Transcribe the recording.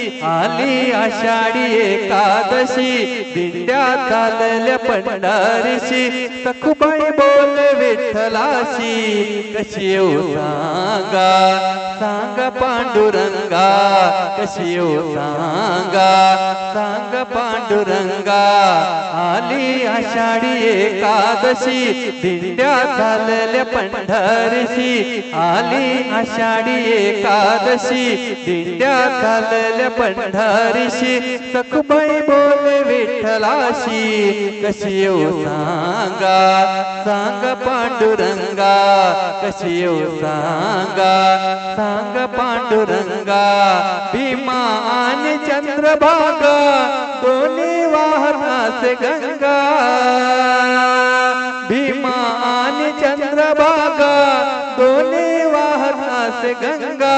आली आषाढी एकादशी, दिंड्या चालल्या पंढरीशी, सखुबाई बोल विठ्ठलाशी, कशी येऊ सांगा? सांगा पांडुरंगा, कशी येऊ सांगा सांग पांडुरंगा आली आषाढी एकादशी दिंड्या चालल्या पंढरशी आली आषाढी एकादशी दिंड्या चालल्या पंढरशी सखुबाई बोल विठ्ठलाशी कशी येऊ सांगा, सांग पांडुरंगा कशी येऊ सांगा, सांग पांडुरंगा, भीमा आणि चंद्रभागा दोन्ही वाहनास गंगा। भीमा आणि चंद्रभागा दोन्ही वाहनास गंगा।